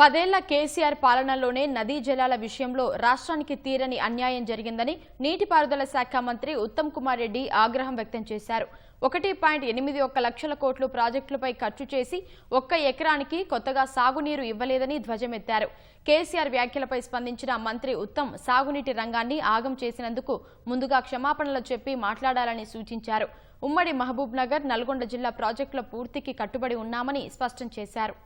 పదేళ్ళ కేసీఆర్ పాలనలోనే నదీ జలాల విషయంలో రాష్ట్రానికి తీరని అన్యాయం జరిగిందని నీటిపారుదల శాఖ మంత్రి ఉత్తమ్ కుమార్ రెడ్డి ఆగ్రహం వ్యక్తం చేశారు. ఒకటి పాయింట్ ఎనిమిది ఒక్క లక్షల కోట్లు ప్రాజెక్టులపై ఖర్చు చేసి ఒక్క ఎకరానికి కొత్తగా సాగునీరు ఇవ్వలేదని ధ్వజమెత్తారు. కేసీఆర్ వ్యాఖ్యలపై స్పందించిన మంత్రి ఉత్తమ్ సాగునీటి రంగాన్ని ఆగం చేసినందుకు ముందుగా క్షమాపణలు చెప్పి మాట్లాడాలని సూచించారు. ఉమ్మడి మహబూబ్ నగర్ నల్గొండ జిల్లా ప్రాజెక్టుల పూర్తికి కట్టుబడి ఉన్నామని స్పష్టం చేశారు.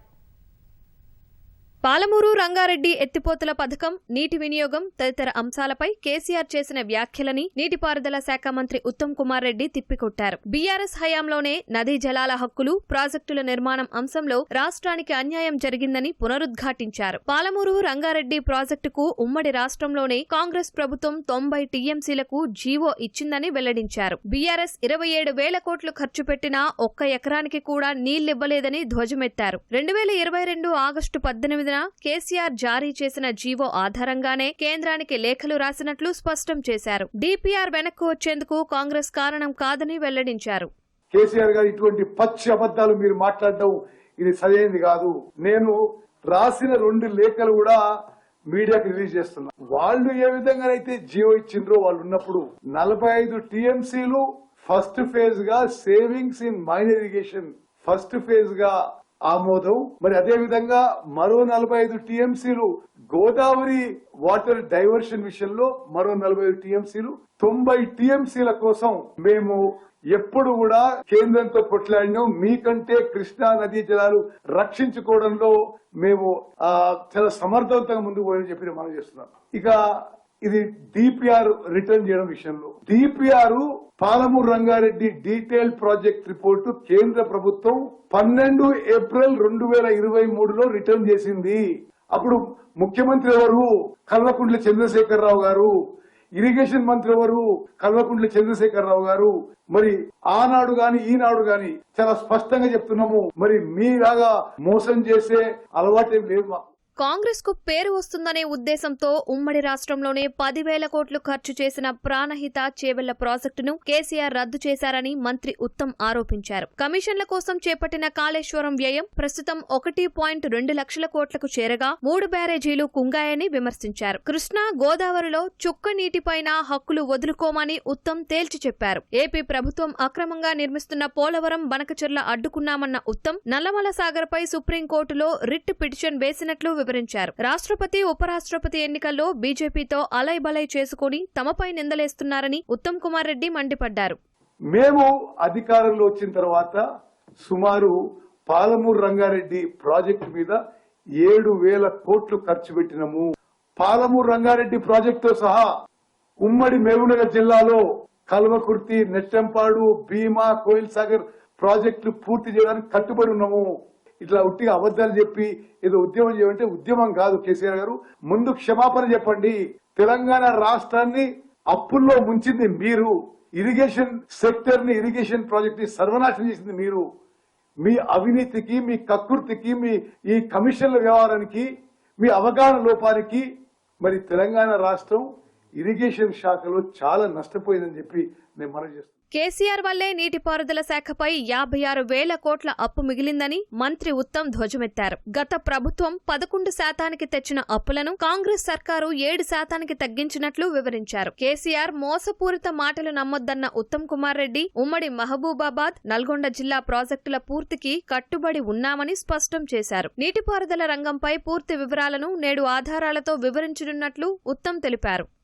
పాలమూరు రంగారెడ్డి ఎత్తిపోతల పథకం నీటి వినియోగం తదితర అంశాలపై కేసీఆర్ చేసిన వ్యాఖ్యలని నీటిపారుదల శాఖ మంత్రి ఉత్తమ్ కుమార్ రెడ్డి తిప్పికొట్టారు. బీఆర్ఎస్ హయాంలోనే నదీ జలాల హక్కులు ప్రాజెక్టుల నిర్మాణం అంశంలో రాష్ట్రానికి అన్యాయం జరిగిందని పునరుద్ఘాటించారు. పాలమూరు రంగారెడ్డి ప్రాజెక్టుకు ఉమ్మడి రాష్ట్రంలోనే కాంగ్రెస్ ప్రభుత్వం తొంభై టీఎంసీలకు జీవో ఇచ్చిందని వెల్లడించారు. బీఆర్ఎస్ ఇరవై ఏడు వేల కోట్లు ఖర్చు పెట్టినా ఒక్క ఎకరానికి కూడా నీళ్ళివ్వలేదని ధ్వజమెత్తారు. రెండు వేల ఇరవై రెండు ఆగస్టు పద్దెనిమిది పద్దెనిమిదిన కేసీఆర్ జారీ చేసిన జీవో ఆధారంగానే కేంద్రానికి లేఖలు రాసినట్లు స్పష్టం చేశారు. డీపీఆర్ వెనక్కు వచ్చేందుకు కాంగ్రెస్ కారణం కాదని వెల్లడించారు. కేసీఆర్ గారు ఇటువంటి పచ్చి అబద్దాలు మీరు మాట్లాడడం ఇది సరైనది కాదు. నేను రాసిన రెండు లేఖలు కూడా మీడియాకి రిలీజ్ చేస్తున్నా. వాళ్ళు ఏ విధంగానైతే జియో ఇచ్చిండ్రో వాళ్ళు ఉన్నప్పుడు నలభై ఐదు టీఎంసీలు first ఫేజ్గా savings in mine irrigation first ఫేజ్గా ఆమోదం. మరి అదే విధంగా మరో నలభై ఐదు టీఎంసీలు గోదావరి వాటర్ డైవర్షన్ విషయంలో మరో నలభై ఐదు టీఎంసీలు. తొంభై టీఎంసీల కోసం మేము ఎప్పుడు కూడా కేంద్రంతో కొట్లాడినాం మీకంటే కృష్ణా నదీ జలాలు రక్షించుకోవడంలో మేము చాలా సమర్థవంతంగా ముందుకు పోయని చెప్పి మనం చేస్తున్నాం ఇక ఇది డిపిఆర్ రిటర్న్ చేయడం విషయంలో. DPR Palamuru Rangareddy detail project report కేంద్ర ప్రభుత్వం పన్నెండు ఏప్రిల్ రెండు వేల ఇరవై మూడులో రిటర్న్ చేసింది. అప్పుడు ముఖ్యమంత్రి ఎవరు? కల్వకుంట్ల చంద్రశేఖరరావు గారు. ఇరిగేషన్ మంత్రి ఎవరు? కల్వకుంట్ల చంద్రశేఖరరావు గారు. మరి ఆనాడు గాని ఈనాడు గాని చాలా స్పష్టంగా చెప్తున్నాము. మరి మీలాగా మోసం చేసే అలవాటేం లేదు కాంగ్రెస్కు కాంగ్రెస్కు పేరు వస్తుందనే ఉద్దేశంతో ఉమ్మడి రాష్ట్రంలోనే పదివేల కోట్లు ఖర్చు చేసిన ప్రాణహిత చేవెళ్ళ ప్రాజెక్టును కేసీఆర్ రద్దు చేశారని మంత్రి ఉత్తమ్ ఆరోపించారు. కమిషన్ల కోసం చేపట్టిన కాళేశ్వరం వ్యయం ప్రస్తుతం ఒకటి పాయింట్ రెండు లక్షల కోట్లకు చేరగా మూడు బ్యారేజీలు కుంగాయని విమర్శించారు. కృష్ణా గోదావరిలో చుక్క నీటిపైన హక్కులు వదులుకోమని ఉత్తమ్ తేల్చి చెప్పారు. ఏపీ ప్రభుత్వం అక్రమంగా నిర్మిస్తున్న పోలవరం బనకచెర్ల అడ్డుకున్నామన్న ఉత్తమ్ నల్లమల సాగర్పై సుప్రీంకోర్టులో రిట్ పిటిషన్ వేసినట్లు వివరించారు. రాష్ట్రపతి ఉపరాష్ట్రపతి ఎన్నికల్లో బీజేపీతో అలై బలై చేసుకుని తమపై నిందలేస్తున్నారని ఉత్తమ్ కుమార్ రెడ్డి మండిపడ్డారు. మేము అధికారంలో వచ్చిన తర్వాత సుమారు పాలమూరు రంగారెడ్డి ప్రాజెక్టు మీద ఏడు వేల కోట్లు ఖర్చు పెట్టినము. పాలమూరు రంగారెడ్డి ప్రాజెక్టుతో సహా ఉమ్మడి మహబూబ్నగర్ జిల్లాలో కల్వకుర్తి నెట్టంపాడు భీమా కోయిల్ సాగర్ ప్రాజెక్టులు పూర్తి చేయడానికి కట్టుబడి ఉన్నాము. ఇట్లా ఉట్టిగా అబద్ధాలు చెప్పి ఏదో ఉద్యమం చేయమంటే ఉద్యమం కాదు కేసీఆర్ గారు. ముందు క్షమాపణ చెప్పండి. తెలంగాణ రాష్ట్రాన్ని అప్పుల్లో ముంచింది మీరు. ఇరిగేషన్ సెక్టర్ని ఇరిగేషన్ ప్రాజెక్ట్ని సర్వనాశనం చేసింది మీరు. మీ అవినీతికి మీ కకృతికి మీ ఈ కమిషన్ల వ్యవహారానికి మీ అవగాహన లోపానికి మరి తెలంగాణ రాష్ట్రం ఇరిగేషన్ శాఖలో చాలా నష్టపోయిందని చెప్పి నేను మనవి చేస్తున్నాను కేసీఆర్ వల్లే నీటిపారుదల శాఖపై యాభై ఆరు వేల కోట్ల అప్పు మిగిలిందని మంత్రి ఉత్తమ్ ధ్వజమెత్తారు. గత ప్రభుత్వం పదకొండు శాతానికి తెచ్చిన అప్పులను కాంగ్రెస్ సర్కారు ఏడు శాతానికి తగ్గించినట్లు వివరించారు. కేసీఆర్ మోసపూరిత మాటలు నమ్మొద్దన్న ఉత్తమ్ కుమార్ రెడ్డి ఉమ్మడి మహబూబాబాద్ నల్గొండ జిల్లా ప్రాజెక్టుల పూర్తికి కట్టుబడి ఉన్నామని స్పష్టం చేశారు. నీటిపారుదల రంగంపై పూర్తి వివరాలను నేడు ఆధారాలతో వివరించనున్నట్లు ఉత్తమ్ తెలిపారు.